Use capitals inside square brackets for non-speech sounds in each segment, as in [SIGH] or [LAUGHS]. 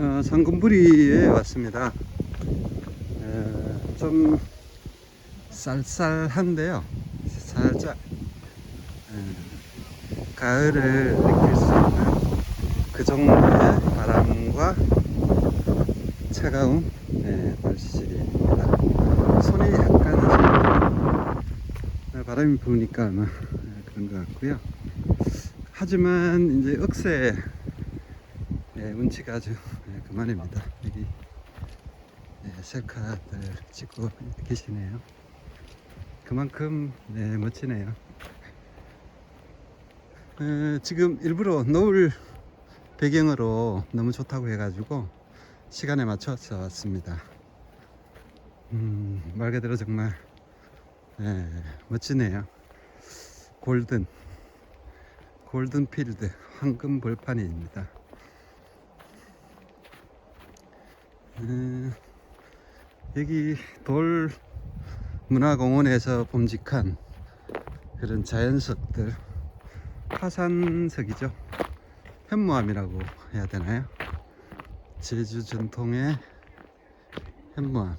어, 상금부리에 왔습니다. 어, 좀 쌀쌀한데요. 살짝 어, 가을을 느낄 수 있는 그 정도의 바람과 차가운 네, 날씨입니다. 손이 약간 어, 바람이 부니까 아마 어, 그런 것 같고요. 하지만 이제 억새 예, 운치가 아주 예, 그만입니다. 여기 예, 셀카들 찍고 계시네요. 그만큼 네, 멋지네요. 어, 지금 일부러 노을 배경으로 너무 좋다고 해가지고 시간에 맞춰서 왔습니다. 음, 말 그대로 정말 예, 멋지네요. 골든 골든 필드 황금 벌판입니다. 여기 돌 문화공원에서 봄직한 그런 자연석들 화산석이죠. 현무암이라고 해야 되나요? 제주 전통의 현무암.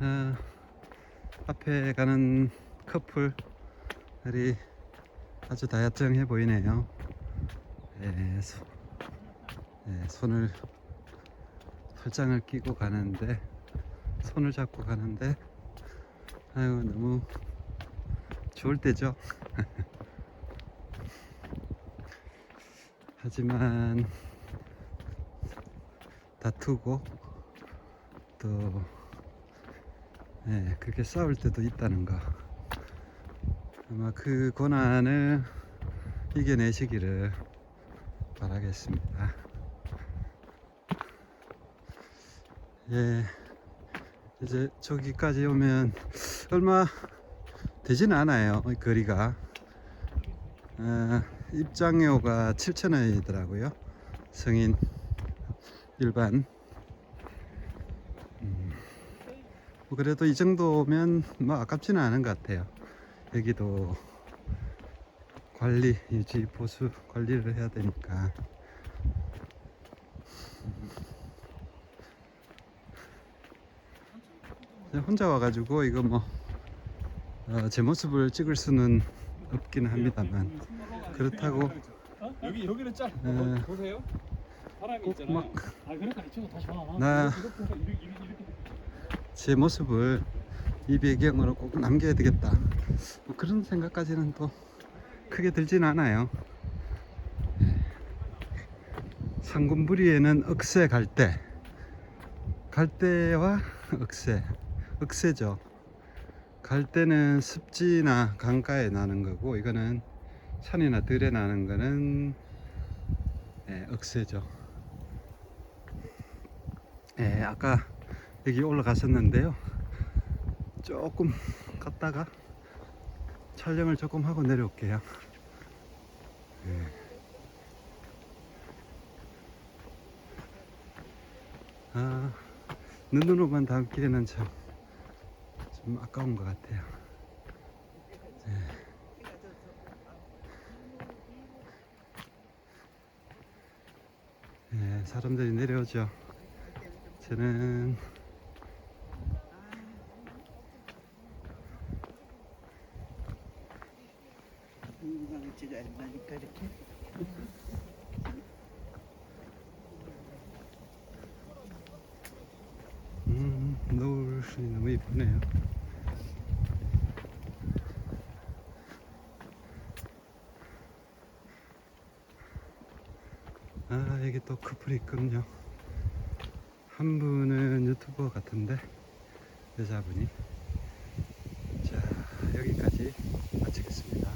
어, 앞에 가는 커플들이 아주 다야정해 보이네요. 예, 소, 예, 손을 팔짱을 끼고 가는데 손을 잡고 가는데 아유 너무 좋을 때죠. [LAUGHS] 하지만 다투고 또 예, 그렇게 싸울 때도 있다는 거. 아마 그 고난을 이겨내시기를 바라겠습니다. 예, 이제 저기까지 오면 얼마 되지는 않아요. 이 거리가. 어, 입장료가 7,000원이더라고요. 성인 일반. 음, 뭐 그래도 이 정도면 뭐 아깝지는 않은 것 같아요. 여기도 관리, 유지, 보수 관리를 해야 되니까. 제 혼자 와가지고 이거 뭐제 모습을 찍을 수는 없기는 합니다만 그렇다고 어? 여기 여기는 짤. 네. 보세요. 사람이 꼭 있잖아요. 막아 그러니까 이쪽으로 다시 와. 나 이렇게 해서 이렇게 이렇게 이렇게. 제 모습을 이 배경으로 꼭 남겨야 되겠다. 뭐 그런 생각까지는 또 크게 들진 않아요. 예. 상군부리에는 억새 갈대, 갈대와 억새, 억새죠. 갈대는 습지나 강가에 나는 거고 이거는 산이나 들에 나는 거는 예, 억새죠. 예, 아까 여기 올라갔었는데요. 조금 갔다가 촬영을 조금 하고 내려올게요. 예. 아, 눈으로만 담기에는 참, 좀 아까운 것 같아요. 예. 예, 사람들이 내려오죠. 저는 동영상을 찍어야 된다니까 이렇게 음, 노을이 너무 이쁘네요. 아, 여기 또 커플이 있군요. 한 분은 유튜버 같은데, 여자분이. 자, 여기까지 마치겠습니다.